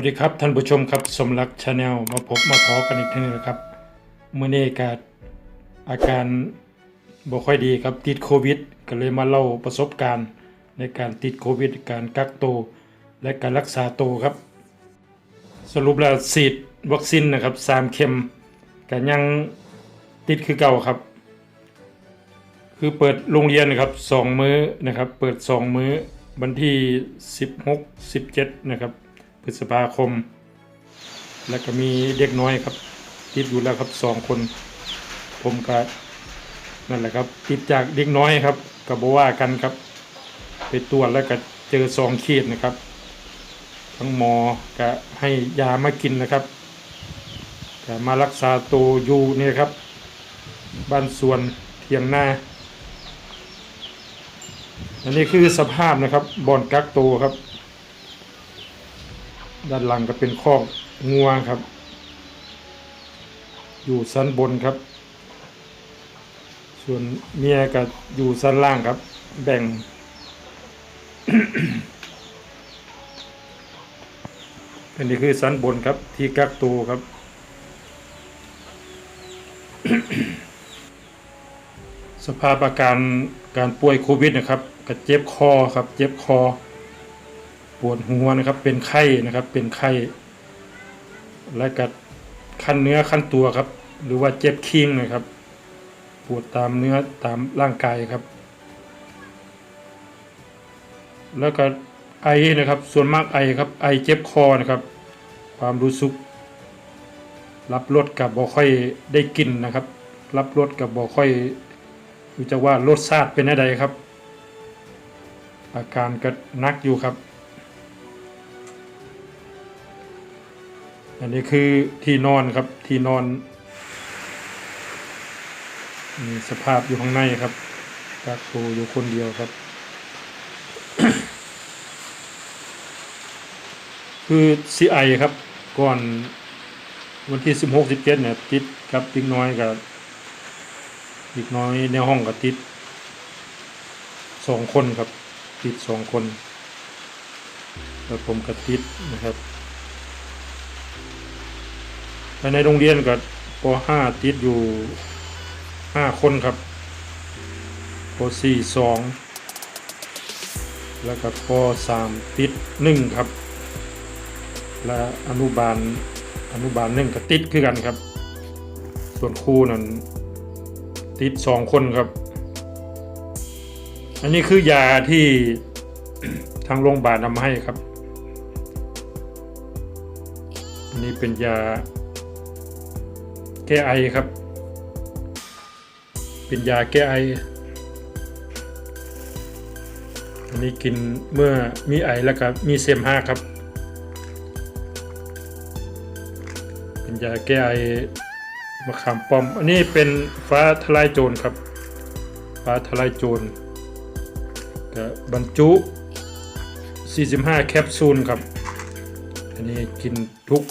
วัสดีครับท่านผู้ชมครับสมรักชาแนลมาพบมาพอกันอีกทีหนึงนะครับเมื่อนี้กาอาการบ่ค่อยดีครับติดโควิด ก็เลยมาเล่าประสบการณ์ในการติดโควิด การกักตัวและการรักษาตัวครับ สรุปแล้วฉีดวัคซีนนะครับสามเข็มก็ยังติดคือเก่าครับ คือเปิดโรงเรียนนะครับสองมื้อนะครับ เปิดสองมื้อวันที่ 16 17 นะครับ ฤษภาคม แล้วก็มีเด็กน้อยครับ ติดอยู่แล้วครับสองคน ผมก็นั่นแหละครับ ติดจากเด็กน้อยครับก็บว่ากันครับ ไปตรวจแล้วก็เจอสองขีดนะครับทั้งหมอก็ให้ยามากินนะครับก็มารักษาตัวอยู่เนี่ยครับ บ้านสวนเทียงหน้าอันนี้คือสภาพนะครับบอนกักตัวครับ ด้านหลังก็เป็นคอกงัวครับ อยู่ชั้นบนครับ ส่วนเมียก็อยู่ชั้นล่างครับ แบ่ง อันนี้คือชั้นบนครับ ที่กักตัวครับสภาพอาการการป่วยโควิดนะครับก็เจ็บคอครับ เจ็บคอ ปวดหัวนะครับ เป็นไข้นะครับ เป็นไข้ และก็คันเนื้อคันตัวครับ หรือว่าเจ็บคิงนะครับ ปวดตามเนื้อตามร่างกายครับ แล้วก็ไอนะครับ ส่วนมากไอครับ ไอเจ็บคอนะครับ ความรู้สึกรับรสกับบ่ค่อยได้กินนะครับ รับรสกับบ่ค่อยรู้จะว่ารสชาติเป็นอะไรครับ อาการก็นักอยู่ครับ อันนี้คือที่นอนครับที่นอนมีสภาพอยู่ข้างในครับกักตัวอยู่คนเดียวครับ คือซีไอครับ ก่อนวันที่สิบหกสิบเจ็ดเนี่ยติดกับติ๊กน้อยกับติ๊กน้อยในห้องกับติดสองคนครับ ติดสองคน แล้วผมกับติดนะครับ ภายในโรงเรียนก็ป .5 ติดอยู่ 5 คนครับป .4 2 แล้วก็ป .3 ติด 1 ครับ และอนุบาลอนุบาลหนึ่งก็ติดคือกันครับ ส่วนครูนั้นติด 2 คนครับ อันนี้คือยาที่ทางโรงพยาบาลนำมาให้ครับ อันนี้เป็นยา แก้ไอครับ เป็นยาแก้ไอ อันนี้กินเมื่อมีไอแล้วก็มีเซมห้าครับ เป็นยาแก้ไอมะขามป้อม อันนี้เป็นฟ้าทลายโจรครับ ฟ้าทลายโจรก็บรรจุ 45 แคปซูลครับ อันนี้กินทุก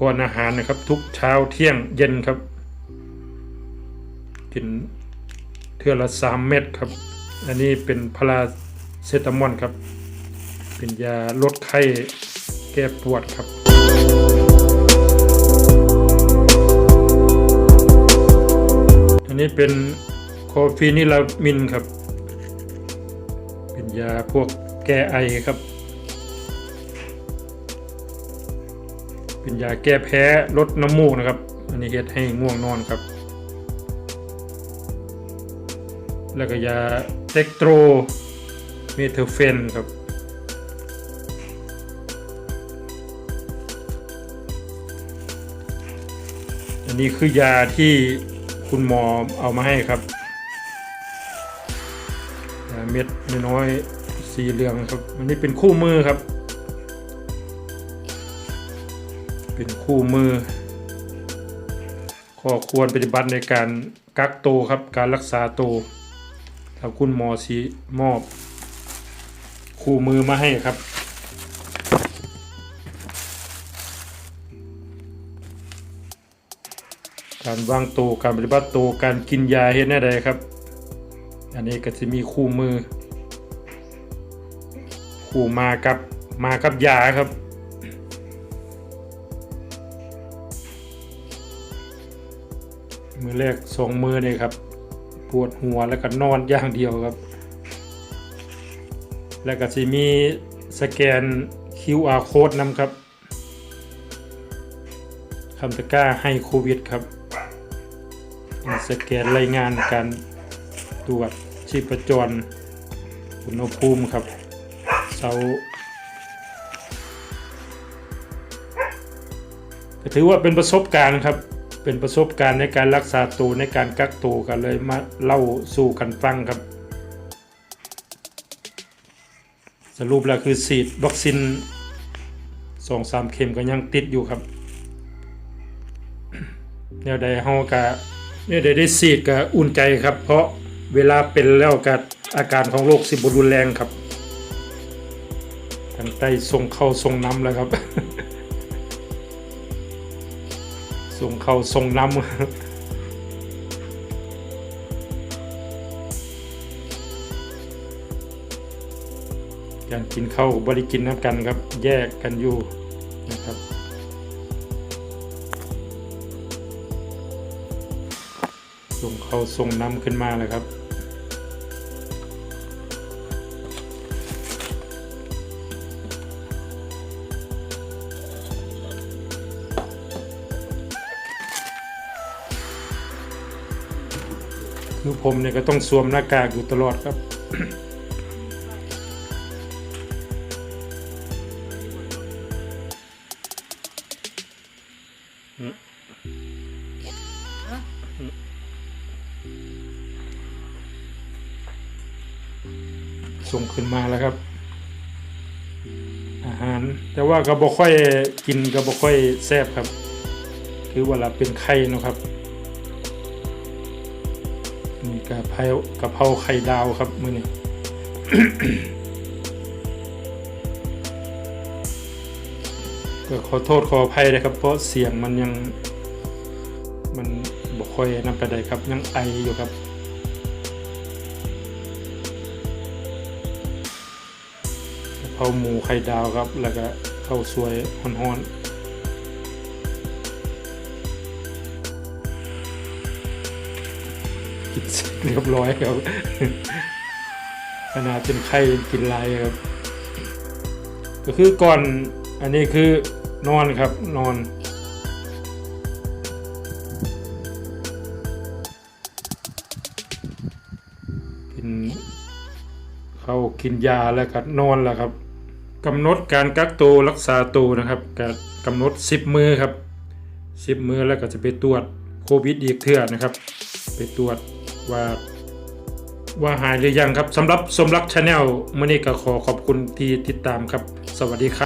ก่อนอาหารนะครับ ทุกเช้าเที่ยงเย็นครับ กินเทื่อละสามเม็ดครับ อันนี้เป็นพาราเซตามอลครับ เป็นยาลดไข้แก้ปวดครับอันนี้เป็นโคฟีนิลามินครับ เป็นยาพวกแก้ไอครับ เป็นยาแก้แพ้ลดน้ำมูกนะครับ อันนี้เฮ็ดให้ง่วงนอนครับ แล้วก็ยาเทคโตรเมเทอร์เฟนครับอันนี้คือยาที่คุณหมอเอามาให้ครับยาเม็ดน้อยสีเหลืองครับ อันนี้เป็นคู่มือครับ เป็นคู่มือ ข้อควรปฏิบัติในการกักตัวครับการรักษาตัวถ้าคุณหมอสีมอบ คู่มือมาให้ครับ การวางตัวการปฏิบัติตัวการกินยาเฮ็ดแน่ใดครับ อันนี้ก็จะมีคู่มือ คู่มากับมากับยาครับ มือแรกสองมือเลยครับ ปวดหัวแล้วก็นอนอย่างเดียวครับ แล้วก็จะมีสแกน QR code นำครับคำตะก้าให้โควิดครับ สแกนรายงานการตรวจชีพจรอุณหภูมิครับเสาถือว่าเป็นประสบการณ์ครับ เป็นประสบการณ์ในการรักษาตัวในการกักตัวกันเลยมาเล่าสู่กันฟังครับ สรุปแล้วคือฉีดวัคซีนสองสามเข็มก็ยังติดอยู่ครับแนวใดเฮากะเนี่ยใดได้ฉีดก็อุ่นใจครับ เพราะเวลาเป็นแล้วกับอาการของโรคสิบรุนแรงครับทางใต้ส่งเข้าส่งน้ำแล้วครับ ส่งเข้าส่งน้ำการกินข้าวบริกินน้ำกันครับ แยกกันอยู่นะครับส่งเขาส่งน้ำขึ้นมาเลยครับ ผมเนี่ยก็ต้องสวมหน้ากากอยู่ตลอดครับ ส่งขึ้นมาแล้วครับ อาหาร แต่ว่าก็บ่ค่อยกินก็บ่ค่อยแซ่บครับ คือเวลาเป็นไข่เนาะครับ กะเพรากะเพราไข่ดาวครับมื้อนี้ก็ขอโทษขออภัยนะครับ เพราะเสียงมันยังมันบ่ค่อยนำไปได้ครับ ยังไออยู่ครับกะเพราหมูไข่ดาวครับ แล้วก็ข้าวสวยฮ้อนๆ เรียบร้อยครับขนาดเป็นไข่ยังกินหลายครับ ก็คือก่อนอันนี้คือนอนครับนอนกินเข้ากินยาแล้วก็นอนแล้วครับกำหนดการกักตัวรักษาตัวนะครับกกำหนด 10 มือครับ 10 มือแล้วก็จะไปตรวจโควิดอีกเทื่อนะครับ ไปตรวจ ว่าว่าหายหรือยังครับสำหรับสมรักชาแนลมื่อนี้ก็ขอขอบคุณที่ติดตามครับ สวัสดีครับ